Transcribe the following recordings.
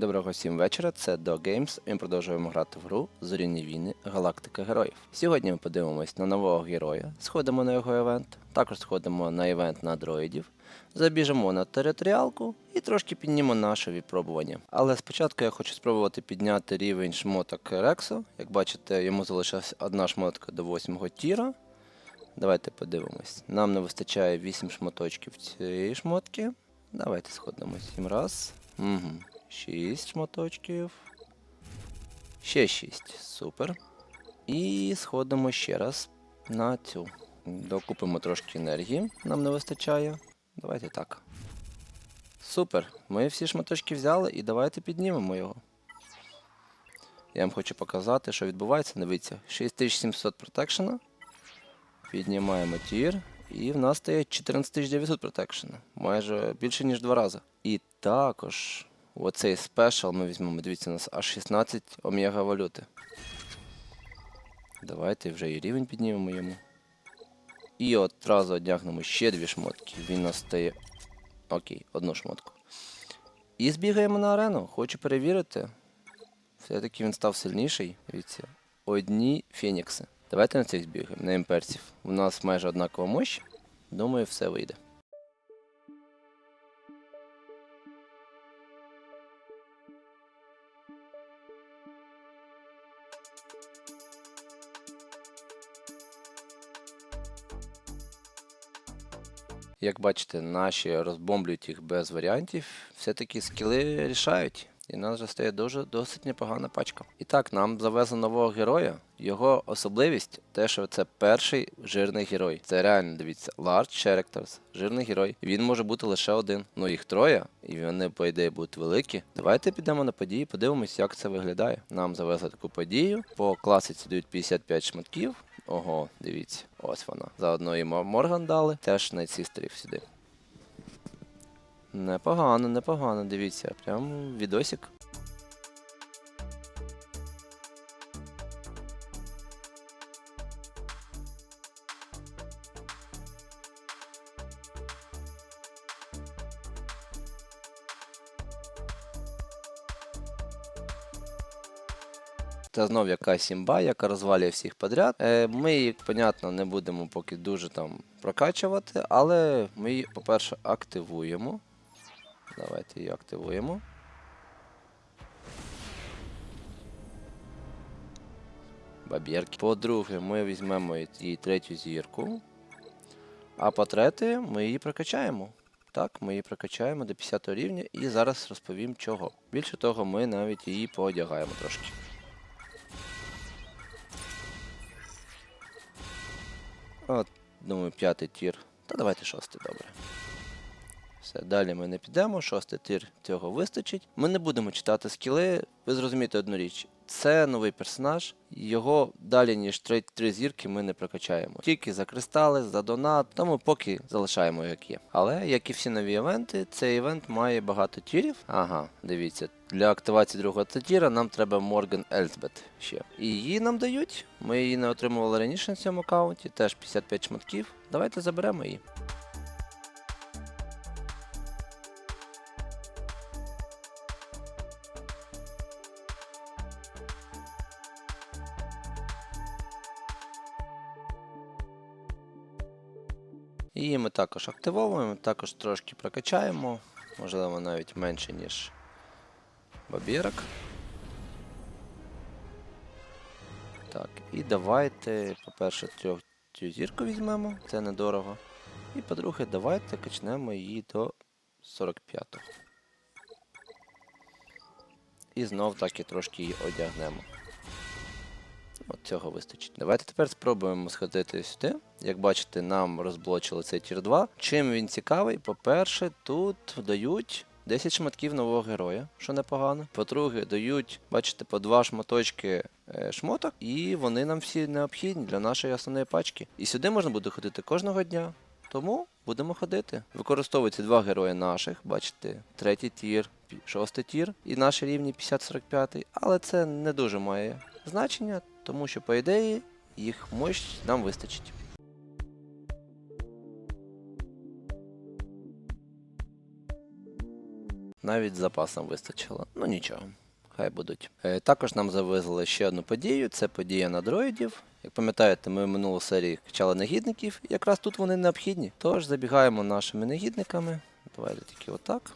Доброго всім вечора, це Do Games. Ми продовжуємо грати в гру Зоряні війни Галактика Героїв. Сьогодні ми подивимось на нового героя, сходимо на його івент, також сходимо на івент на дроїдів, забіжимо на територіалку і трошки піднімемо наше випробування. Але спочатку я хочу спробувати підняти рівень шмоток Рексо. Як бачите, йому залишилась одна шмотка до 8 тіра. Давайте подивимось. Нам не вистачає 8 шмоточків цієї шмотки. Давайте сходимо 7 раз. Угу. 6 шматочків. Ще 6. Супер. І сходимо ще раз на цю. Докупимо трошки енергії. Нам не вистачає. Давайте так. Супер. Ми всі шматочки взяли і давайте піднімемо його. Я вам хочу показати, що відбувається. Дивіться, 6700 протекшена. Піднімаємо тір. І в нас стає 14900 протекшена. Майже більше, ніж два рази. І також оцей спешл ми візьмемо. Дивіться, у нас аж 16 омега валюти. Давайте вже і рівень піднімемо йому. І одразу одягнемо ще дві шмотки. Він нас стає. Окей, одну шмотку. І збігаємо на арену. Хочу перевірити. Все-таки він став сильніший. Дивіться. Одні фенікси. Давайте на цих збігаємо, на імперців. У нас майже однакова мощь. Думаю, все вийде. Як бачите, наші розбомблюють їх без варіантів. Все-таки скіли рішають. І нас вже стає дуже досить непогана пачка. І так, нам завезли нового героя. Його особливість те, що це перший жирний герой. Це реально дивіться, Large Characters, жирний герой. Він може бути лише один. Ну їх троє, і вони, по ідеї, будуть великі. Давайте підемо на події, подивимось, як це виглядає. Нам завезли таку подію. По класиці дають 55 шматків. Ого, дивіться, ось вона. Заодно і Морган дали, теж найцістерів сюди. Непогано, непогано, дивіться, прям відосик. Це знов якась імба, яка розвалює всіх подряд. Е, ми її, понятно, не будемо поки дуже там прокачувати, але ми її, по-перше, активуємо. Давайте її активуємо. Бабірки. По-друге, ми візьмемо її третю зірку. А по-третє, ми її прокачаємо. Так, ми її прокачаємо до 50 рівня і зараз розповім чого. Більше того, ми навіть її поодягаємо трошки. От, думаю, п'ятий тір. Та давайте шостий, добре. Все, далі ми не підемо, шостий тир цього вистачить. Ми не будемо читати скіли, ви зрозумієте одну річ. Це новий персонаж, його далі, ніж три, три зірки, ми не прокачаємо. Тільки за кристали, за донат, тому поки залишаємо як є. Але, як і всі нові івенти, цей івент має багато тірів. Ага, дивіться, для активації другого тіра нам треба Морган Ельзбет ще. І її нам дають. Ми її не отримували раніше на цьому аккаунті, теж 55 шматків. Давайте заберемо її. Також активовуємо, також трошки прокачаємо, можливо навіть менше, ніж бабірок. Так, і давайте, по-перше, цю зірку візьмемо, це недорого. І по-друге, давайте качнемо її до 45-го. І знов таки трошки її одягнемо. Цього вистачить. Давайте тепер спробуємо сходити сюди. Як бачите, нам розблочили цей тір 2. Чим він цікавий? По-перше, тут дають 10 шматків нового героя, що непогано. По-друге, дають, бачите, по два шматочки е, шмоток, і вони нам всі необхідні для нашої основної пачки. І сюди можна буде ходити кожного дня. Тому будемо ходити. Використовуються два герої наших, бачите, третій тір, шостий тір і наші рівні 50-45, але це не дуже має значення, тому що, по ідеї, їх мощь нам вистачить. Навіть з запасом вистачило. Ну нічого, хай будуть. Е, Також нам завезли ще одну подію. Це подія на дроїдів. Як пам'ятаєте, ми в минулій серії качали негідників, якраз тут вони необхідні. Тож забігаємо нашими негідниками. Давайте тільки отак.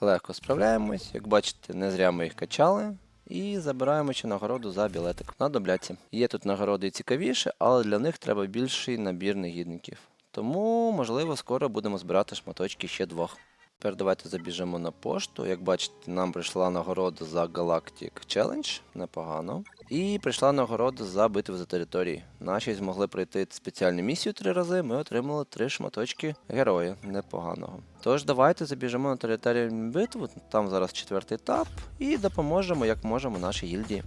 Легко справляємось. Як бачите, не зря ми їх качали. І забираємо ще нагороду за білетик на добляці. Є тут нагороди цікавіше, але для них треба більший набір негідників. Тому, можливо, скоро будемо збирати шматочки ще двох. Тепер давайте забіжимо на пошту. Як бачите, нам прийшла нагорода за Galactic Challenge, непогано. І прийшла нагорода за битву за території. Наші змогли пройти спеціальну місію три рази. Ми отримали три шматочки героя непоганого. Тож давайте забіжимо на територію битву. Там зараз четвертий етап, і допоможемо як можемо нашій гільдії.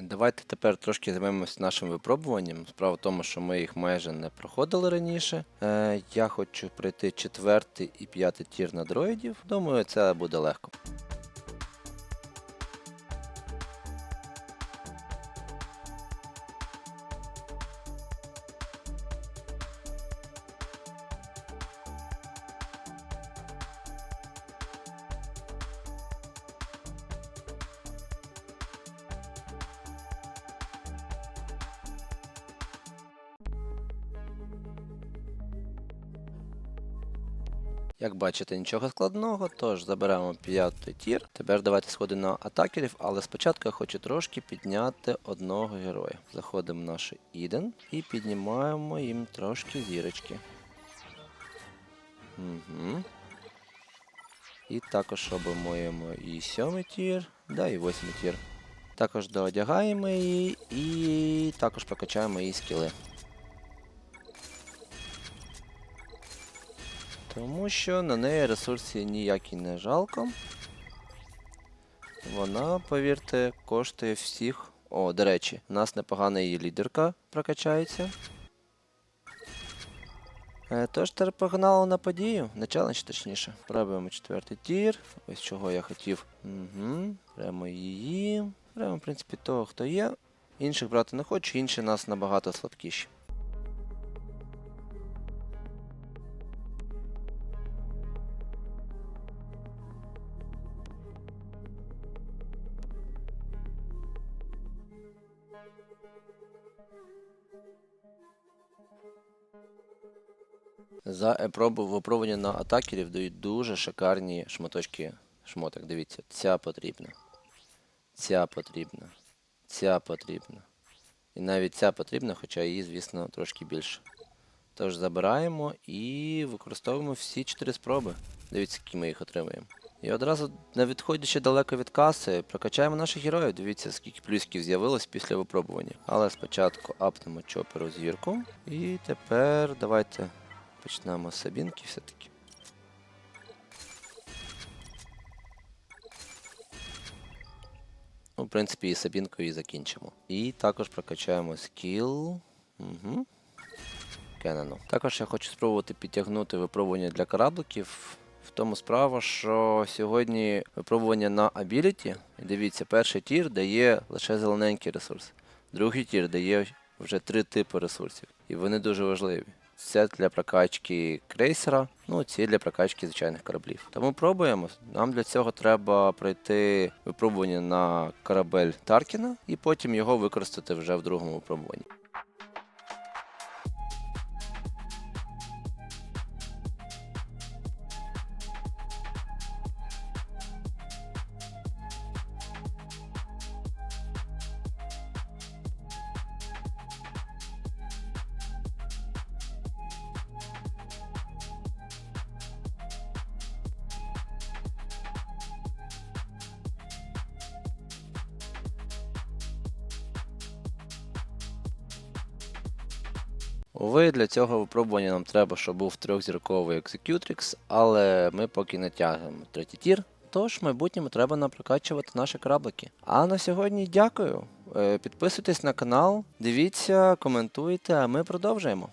Давайте тепер трошки займемося нашим випробуванням. Справа в тому, що ми їх майже не проходили раніше. Е, Я хочу пройти четвертий і п'ятий тір на дроїдів. Думаю, це буде легко. Як бачите, нічого складного, тож заберемо п'ятий тір. Тепер давайте сходимо на атакерів, але спочатку я хочу трошки підняти одного героя. Заходимо в наш Іден і піднімаємо їм трошки зірочки. Угу. І також робимо і сьомий тір, да, і восьмий тір. Також доодягаємо її і також прокачаємо її скіли. Тому що на неї ресурсів ніякі не жалко. Вона, повірте, коштує всіх. О, до речі, у нас непогана її лідерка прокачається. Е, Тож тепер погнали на подію, на челендж точніше. Пробуємо четвертий тір. Ось чого я хотів. Угу. Беремо її. Беремо, в принципі, того, хто є. Інших брати не хочу, інші нас набагато слабкіші. За випробування на атакерів дають дуже шикарні шматочки шмоток. Дивіться, ця потрібна. Ця потрібна. Ця потрібна. І навіть ця потрібна, хоча її, звісно, трошки більше. Тож забираємо і використовуємо всі чотири спроби. Дивіться, які ми їх отримаємо. І одразу, не відходячи далеко від каси, прокачаємо наших героїв. Дивіться, скільки плюсків з'явилось після випробування. Але спочатку апнемо чоперу зірку. І тепер давайте почнемо з Сабінки все-таки. Ну, в принципі, і Сабінкою і закінчимо. І також прокачаємо скіл. Угу. Кенону. Також я хочу спробувати підтягнути випробування для корабликів. В тому справа, що сьогодні випробування на Ability. Дивіться, перший тір дає лише зелененький ресурс. Другий тір дає вже три типи ресурсів. І вони дуже важливі. Це для прокачки крейсера, ну ці для прокачки звичайних кораблів. Тому пробуємо. Нам для цього треба пройти випробування на корабель Таркіна і потім його використати вже в другому випробуванні. Уви, для цього випробування нам треба, щоб був трьохзірковий Executrix, але ми поки не тягнемо третій тір. Тож в майбутньому треба нам прокачувати наші краблики. А на сьогодні дякую. Е, Підписуйтесь на канал, дивіться, коментуйте, а ми продовжуємо.